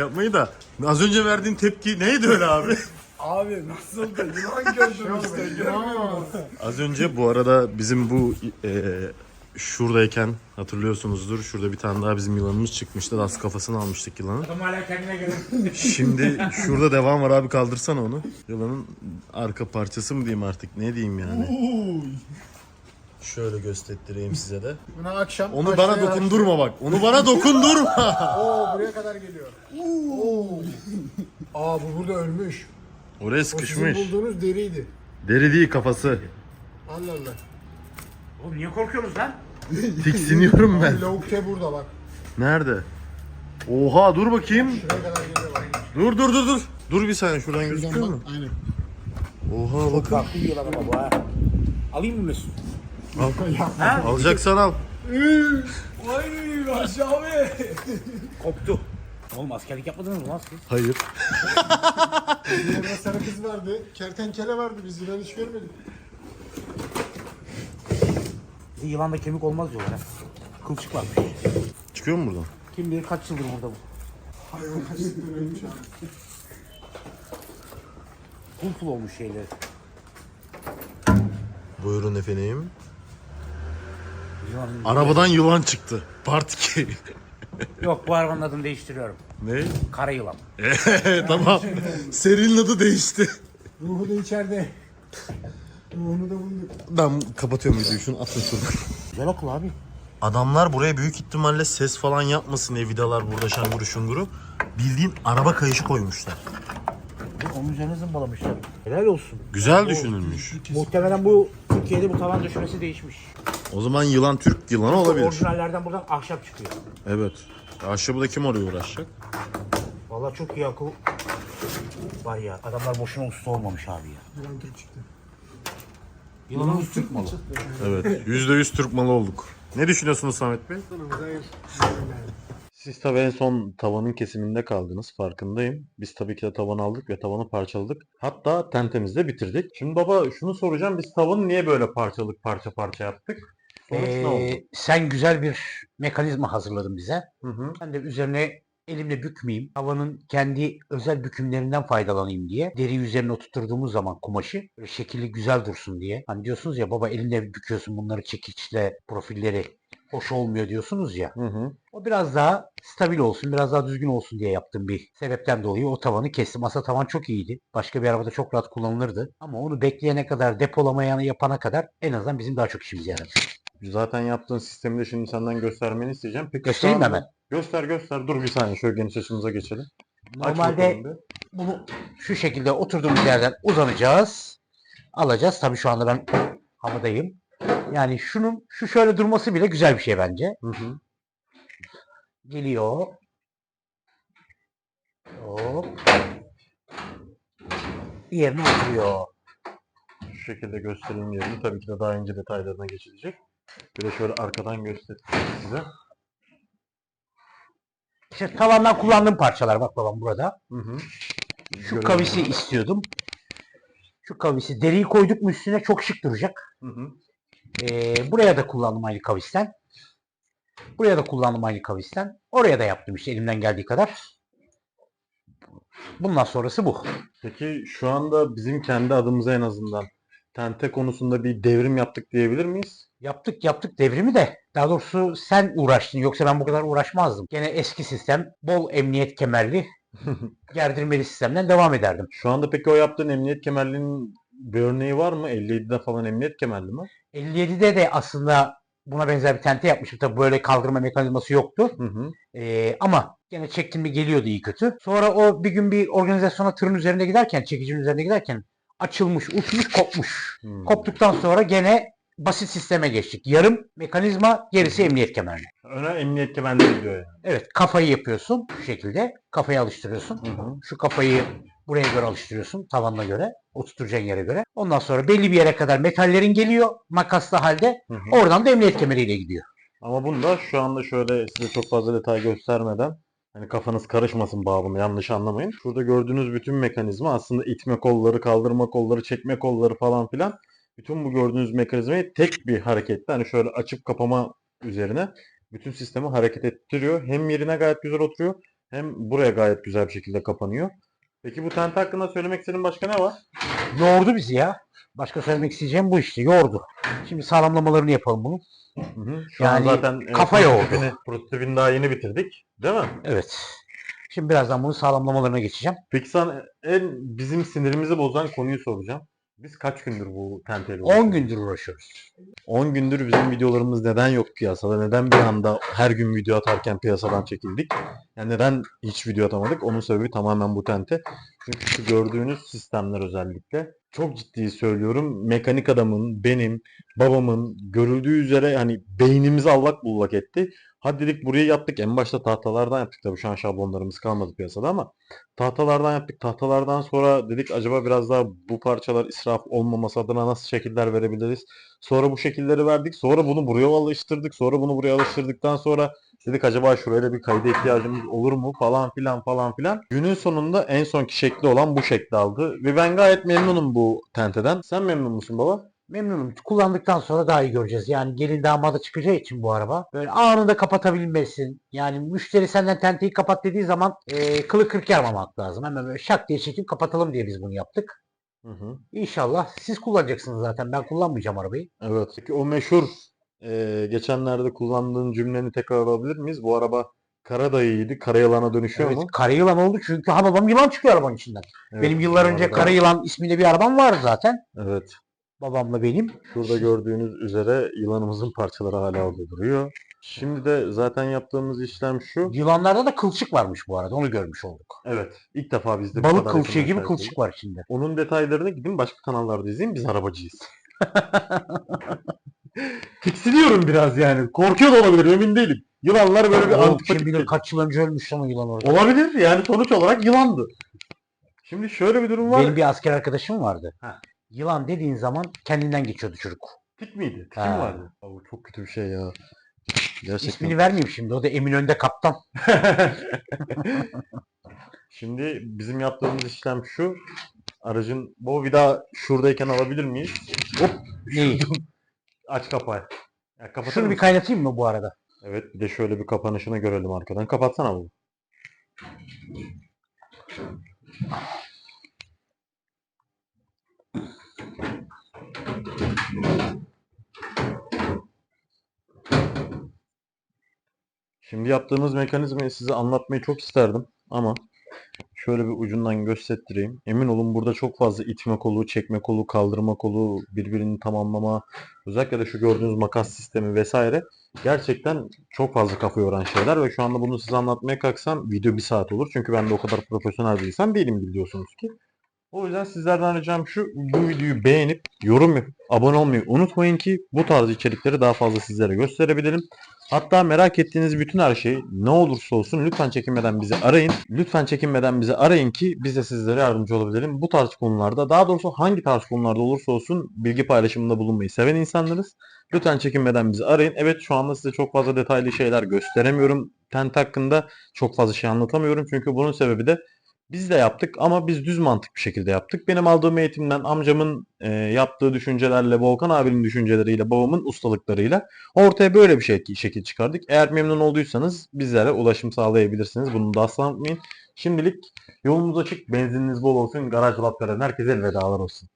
Yapmayı da az önce verdiğin tepki neydi öyle abi? Abi nasıl da yılan gördüm işte görmüyor musun? Az önce bu arada bizim bu e, şuradayken hatırlıyorsunuzdur. Şurada bir tane daha bizim yılanımız çıkmıştı. Az kafasını almıştık yılanın. Adam hala kendine gelir. Şimdi şurada devam var abi kaldırsana onu. Yılanın arka parçası mı diyeyim artık ne diyeyim yani. Şöyle göstereyim size de. Buna akşam Onu bana dokundurma bak. Onu bana dokundurma. Oo buraya kadar geliyor. Oo. Aa bu burada ölmüş. Oraya O sizin sıkışmış. bulduğunuz deriydi. Deri değil kafası. Allah Allah. Oğlum niye korkuyorsunuz lan? Tiksiniyorum ben. Lavuk te burada bak. Nerede? Oha dur bakayım. Şuraya kadar geliyor bak. Dur dur dur dur. Dur bir saniye şuradan gözüküyor mu? Aynen. Oha bakın. Farklı yılan ama bu ha. Alayım mı Mesut? Al. Alacaksan al. Vay aşağı be. Koptu. Oğlum askerlik yapmadınız mı lan siz? Hayır. Burada sarı kız vardı. Kertenkele vardı. Biz yılan hiç görmedik. Bize yılanda kemik olmaz diyorlar ha. Kılçık varmış. Çıkıyor mu buradan? Kim bilir kaç yıldır burada bu. Hayvan kaçlıktan ölmüş abi. Pul pul olmuş şeyler. Buyurun efendim. Yılanın... Arabadan yılan çıktı. Part 2. Yok bu arabanın adını değiştiriyorum. ne? Kara yılan. tamam. Serinin adı değişti. Ruhu da içeride. Ruhunu da bulduk. Ben kapatıyorum videoyu. Şunu atın şuradan. Güzel okul abi. Adamlar buraya büyük ihtimalle ses falan yapmasın diye vidalar burada şanguru şunguru. Bildiğin araba kayışı koymuşlar. Onun üzerine zımbalamışlar. Helal olsun. Güzel düşünülmüş. Muhtemelen bu Türkiye'de bu tavan döşemesi değişmiş. O zaman yılan Türk yılanı olabilir. Orijinallerden buradan ahşap çıkıyor. Evet. Ahşabı da kim oraya uğraşacak? Vallahi çok iyi akıl var ya. Adamlar boşuna usta olmamış abi ya. Yılan Türk çıktı. Yılanımız Türk malı. Evet. Yüzde yüz Türk malı olduk. Ne düşünüyorsunuz Samet Bey? Siz tabii en son tavanın kesiminde kaldınız. Farkındayım. Biz tabii ki de tavanı aldık ve tavanı parçaladık. Hatta tentemizi de bitirdik. Şimdi baba şunu soracağım. Biz tavanı niye böyle parçalık parça parça yaptık? Sonuç ne oldu? Ee, sen güzel bir mekanizma hazırladın bize. Hı hı. Ben de üzerine elimle bükmeyeyim. Havanın kendi özel bükümlerinden faydalanayım diye. Deri üzerine oturtturduğumuz zaman kumaşı şekilli güzel dursun diye. Hani diyorsunuz ya baba elinle büküyorsun bunları çekiçle profilleri hoş olmuyor diyorsunuz ya. Hı hı. O biraz daha stabil olsun, biraz daha düzgün olsun diye yaptığım bir sebepten dolayı o tavanı kestim. Aslında tavan çok iyiydi. Başka bir arabada çok rahat kullanılırdı. Ama onu bekleyene kadar, depolamayanı yapana kadar en azından bizim daha çok işimize yaradı. Zaten yaptığın sistemi de şimdi senden göstermeni isteyeceğim. Peki şu Göstereyim mi anda- hemen? Göster göster. Dur bir saniye şöyle geniş açımıza geçelim. Aç Normalde bakalım bir. bunu şu şekilde oturduğumuz yerden uzanacağız. Alacağız. Tabii şu anda ben havadayım. Yani şunun şu şöyle durması bile güzel bir şey bence. Hı hı. Geliyor. Hop. Yerine oturuyor. Şu şekilde gösterelim yerini. Tabii ki de daha ince detaylarına geçilecek. Bir de şöyle arkadan göstereyim size. İşte tavandan kullandığım parçalar bak babam burada. Hı hı. Şu Görelim. kavisi istiyordum. Şu kavisi deriyi koyduk mu üstüne çok şık duracak. Hı hı. Ee, buraya da kullandım aynı kavisten. Buraya da kullandım aynı kavisten. Oraya da yaptım işte elimden geldiği kadar. Bundan sonrası bu. Peki şu anda bizim kendi adımıza en azından tente konusunda bir devrim yaptık diyebilir miyiz? Yaptık yaptık devrimi de. Daha doğrusu sen uğraştın. Yoksa ben bu kadar uğraşmazdım. Gene eski sistem bol emniyet kemerli gerdirmeli sistemden devam ederdim. Şu anda peki o yaptığın emniyet kemerliğinin bir örneği var mı? 57'de falan emniyet kemerli mi? 57'de de aslında buna benzer bir tente yapmışım. Tabii böyle kaldırma mekanizması yoktu. Hı hı. Ee, ama gene çektim mi geliyordu iyi kötü. Sonra o bir gün bir organizasyona tırın üzerinde giderken, çekicinin üzerinde giderken açılmış, uçmuş, kopmuş. Hmm. Koptuktan sonra gene basit sisteme geçtik. Yarım mekanizma, gerisi emniyet kemerli. Öne emniyet kemerleri gidiyor yani. Evet, kafayı yapıyorsun şu şekilde. Kafayı alıştırıyorsun. Hı hı. Şu kafayı buraya göre alıştırıyorsun, tavanına göre, oturtacağın yere göre. Ondan sonra belli bir yere kadar metallerin geliyor makaslı halde. Hı hı. Oradan da emniyet kemeriyle gidiyor. Ama bunda şu anda şöyle size çok fazla detay göstermeden hani kafanız karışmasın babını yanlış anlamayın. Şurada gördüğünüz bütün mekanizma aslında itme kolları, kaldırma kolları, çekme kolları falan filan. Bütün bu gördüğünüz mekanizmayı tek bir harekette hani şöyle açıp kapama üzerine bütün sistemi hareket ettiriyor. Hem yerine gayet güzel oturuyor hem buraya gayet güzel bir şekilde kapanıyor. Peki bu tente hakkında söylemek istediğin başka ne var? Yordu bizi ya. Başka söylemek isteyeceğim bu işte. Yordu. Şimdi sağlamlamalarını yapalım bunu. Hı hı. Şu Yani an zaten e, kafa yordu. prototipini, daha yeni bitirdik. Değil mi? Evet. Şimdi birazdan bunun sağlamlamalarına geçeceğim. Peki sana en bizim sinirimizi bozan konuyu soracağım. Biz kaç gündür bu tenteyle 10 gündür uğraşıyoruz. 10 gündür bizim videolarımız neden yok piyasada? Neden bir anda her gün video atarken piyasadan çekildik? Yani neden hiç video atamadık? Onun sebebi tamamen bu tente. Çünkü şu gördüğünüz sistemler özellikle çok ciddi söylüyorum. Mekanik adamın, benim, babamın görüldüğü üzere hani beynimizi allak bullak etti. Hadi dedik buraya yaptık. En başta tahtalardan yaptık tabii şu an şablonlarımız kalmadı piyasada ama tahtalardan yaptık. Tahtalardan sonra dedik acaba biraz daha bu parçalar israf olmaması adına nasıl şekiller verebiliriz? Sonra bu şekilleri verdik. Sonra bunu buraya alıştırdık. Sonra bunu buraya alıştırdıktan sonra dedik acaba şuraya da bir kayda ihtiyacımız olur mu falan filan falan filan. Günün sonunda en sonki şekli olan bu şekli aldı. Ve ben gayet memnunum bu tenteden. Sen memnun musun baba? Memnunum. Kullandıktan sonra daha iyi göreceğiz. Yani gelin damada çıkacağı için bu araba. Böyle anında kapatabilmesin. Yani müşteri senden tenteyi kapat dediği zaman e, kılı kırk yarmamak lazım. Hemen böyle şak diye çekip kapatalım diye biz bunu yaptık. Hı hı. İnşallah siz kullanacaksınız zaten. Ben kullanmayacağım arabayı. Evet. Peki o meşhur eee, geçenlerde kullandığın cümleni tekrar alabilir miyiz? Bu araba kara dayıydı. Kara yılana dönüşüyor Evet, mu? kara yılan oldu çünkü ha babam yılan çıkıyor arabanın içinden. Evet, benim yıllar önce arada- kara yılan isminde bir arabam vardı zaten. Evet. Babamla benim. Şurada gördüğünüz üzere yılanımızın parçaları hala orada duruyor. Şimdi de zaten yaptığımız işlem şu. Yılanlarda da kılçık varmış bu arada. Onu görmüş olduk. Evet. ilk defa bizde bu Balık kadar kılçığı yakından gibi şahit kılçık var içinde. Onun detaylarını gidin başka kanallarda izleyin. Biz arabacıyız. Tiksiniyorum biraz yani. Korkuyor da olabilir emin değilim. Yılanlar böyle bir Oğlum, antipatik kim bilir kaç yıl önce ölmüş ama yılan orada. Olabilir yani sonuç olarak yılandı. Şimdi şöyle bir durum var. Benim bir asker arkadaşım vardı. Ha. Yılan dediğin zaman kendinden geçiyordu çocuk. Miydi? Tik mi Ha. vardı? Ya bu çok kötü bir şey ya. Gerçekten. İsmini vermeyeyim şimdi. O da Eminönü'nde kaptan. Şimdi bizim yaptığımız işlem şu. Aracın bu daha şuradayken alabilir miyiz? Hop Neyi? aç kapağı. Ya, kapatır Şunu bir mısın? kaynatayım mı bu arada? Evet bir de şöyle bir kapanışını görelim arkadan. Kapatsana bunu. Şimdi yaptığımız mekanizmayı size anlatmayı çok isterdim ama şöyle bir ucundan göstereyim. Emin olun burada çok fazla itme kolu, çekme kolu, kaldırma kolu, birbirini tamamlama, özellikle de şu gördüğünüz makas sistemi vesaire gerçekten çok fazla kafa yoran şeyler ve şu anda bunu size anlatmaya kalksam video bir saat olur. Çünkü ben de o kadar profesyonel insan değilim biliyorsunuz ki. O yüzden sizlerden ricam şu, bu videoyu beğenip yorum yapıp abone olmayı unutmayın ki bu tarz içerikleri daha fazla sizlere gösterebilirim. Hatta merak ettiğiniz bütün her şey ne olursa olsun lütfen çekinmeden bizi arayın. Lütfen çekinmeden bizi arayın ki biz de sizlere yardımcı olabilelim. Bu tarz konularda daha doğrusu hangi tarz konularda olursa olsun bilgi paylaşımında bulunmayı seven insanlarız. Lütfen çekinmeden bizi arayın. Evet şu anda size çok fazla detaylı şeyler gösteremiyorum. Tent hakkında çok fazla şey anlatamıyorum. Çünkü bunun sebebi de biz de yaptık ama biz düz mantık bir şekilde yaptık. Benim aldığım eğitimden amcamın e, yaptığı düşüncelerle, Volkan abinin düşünceleriyle, babamın ustalıklarıyla ortaya böyle bir şey, şekil çıkardık. Eğer memnun olduysanız bizlere ulaşım sağlayabilirsiniz. Bunu da asla unutmayın. Şimdilik yolunuz açık, benzininiz bol olsun, garaj veren herkese elvedalar olsun.